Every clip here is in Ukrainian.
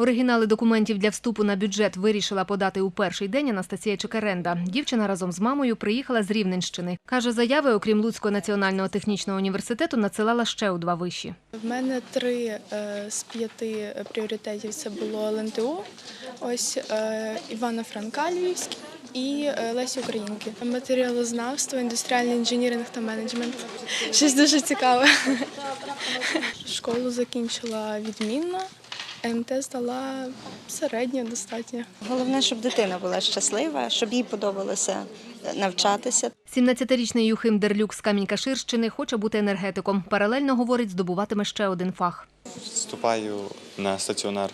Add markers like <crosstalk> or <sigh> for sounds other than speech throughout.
Оригінали документів для вступу на бюджет вирішила подати у перший день Анастасія Чекаренда. Дівчина разом з мамою приїхала з Рівненщини. Каже, заяви, окрім Луцького національного технічного університету, надсилала ще у два виші. В мене три е, з п'яти пріоритетів це було ЛНТУ, ось е, Івана Франка Львівський і е, Лесі Українки. Матеріалознавство, індустріальний інженіринг та менеджмент. Щось дуже цікаве. <laughs> Школу закінчила відмінно, МТ здала середньо достатньо. Головне, щоб дитина була щаслива, щоб їй подобалося навчатися. 17-річний Юхим Дерлюк з Камінь-Каширщини хоче бути енергетиком. Паралельно, говорить, здобуватиме ще один фах. Вступаю на стаціонар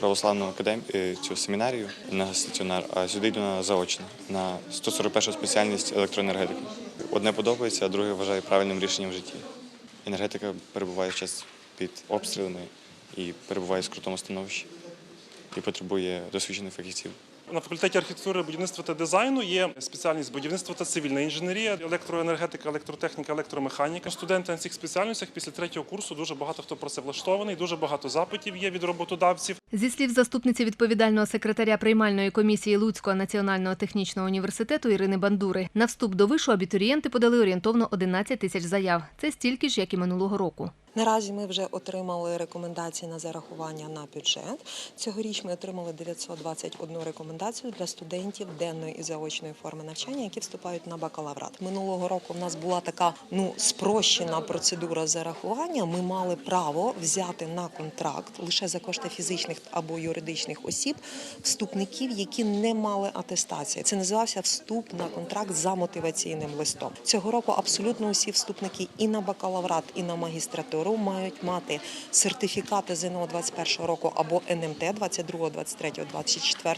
православну академію цю семінарію на стаціонар, а сюди йду на заочно на 141 спеціальність електроенергетики. Одне подобається, а друге вважаю правильним рішенням в житті. Енергетика перебуває зараз під обстрілами і перебуває в скрутому становищі і потребує досвідчених фахівців. На факультеті архітектури, будівництва та дизайну є спеціальність будівництва та цивільна інженерія, електроенергетика, електротехніка, електромеханіка. Студенти на цих спеціальностях після третього курсу дуже багато хто працевлаштований, дуже багато запитів є від роботодавців. Зі слів заступниці відповідального секретаря приймальної комісії Луцького національного технічного університету Ірини Бандури, на вступ до вишу абітурієнти подали орієнтовно 11 тисяч заяв. Це стільки ж, як і минулого року. Наразі ми вже отримали рекомендації на зарахування на бюджет. Цьогоріч ми отримали 921 рекомендацію для студентів денної і заочної форми навчання, які вступають на бакалаврат. Минулого року в нас була така ну спрощена процедура зарахування. Ми мали право взяти на контракт лише за кошти фізичних або юридичних осіб вступників, які не мали атестації. Це називався вступ на контракт за мотиваційним листом. Цього року абсолютно усі вступники і на бакалаврат, і на магістратуру мають мати сертифікати ЗНО 21 року або НМТ 22, 23, 24,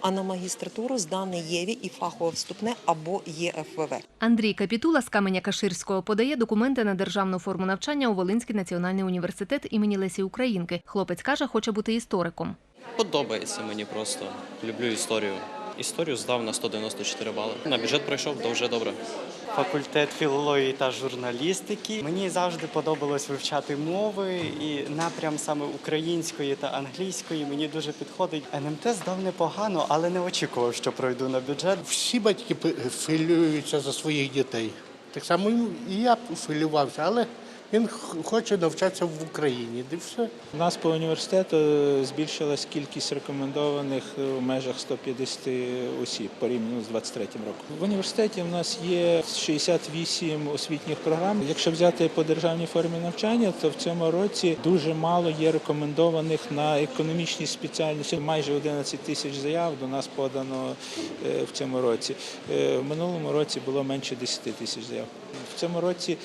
а на магістратуру здане ЄВІ і фахове вступне або ЄФВВ. Андрій Капітула з Каменя Каширського подає документи на державну форму навчання у Волинський національний університет імені Лесі Українки. Хлопець каже, хоче бути істориком. Подобається мені просто. Люблю історію. Історію здав на 194 бали. На бюджет пройшов, то вже добре. факультет філології та журналістики. Мені завжди подобалось вивчати мови, і напрям саме української та англійської мені дуже підходить. НМТ здав непогано, але не очікував, що пройду на бюджет. Всі батьки хвилюються за своїх дітей. Так само і я хвилювався, але він хоче навчатися в Україні. Де. У нас по університету е, збільшилась кількість рекомендованих е, у межах 150 осіб порівняно з 23 роком. В університеті в нас є 68 освітніх програм. Якщо взяти по державній формі навчання, то в цьому році дуже мало є рекомендованих на економічні спеціальності. Майже 11 тисяч заяв до нас подано е, в цьому році. В минулому році було менше 10 тисяч заяв. В цьому році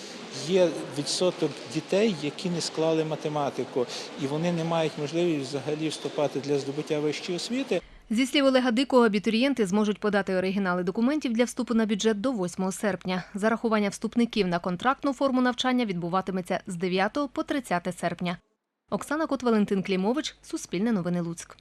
є відсоток дітей, які не склали математику, і вони не мають можливості взагалі вступати для здобуття вищої освіти. Зі слів Олега Дикого, абітурієнти зможуть подати оригінали документів для вступу на бюджет до 8 серпня. Зарахування вступників на контрактну форму навчання відбуватиметься з 9 по 30 серпня. Оксана Кот, Валентин Клімович, Суспільне новини Луцьк.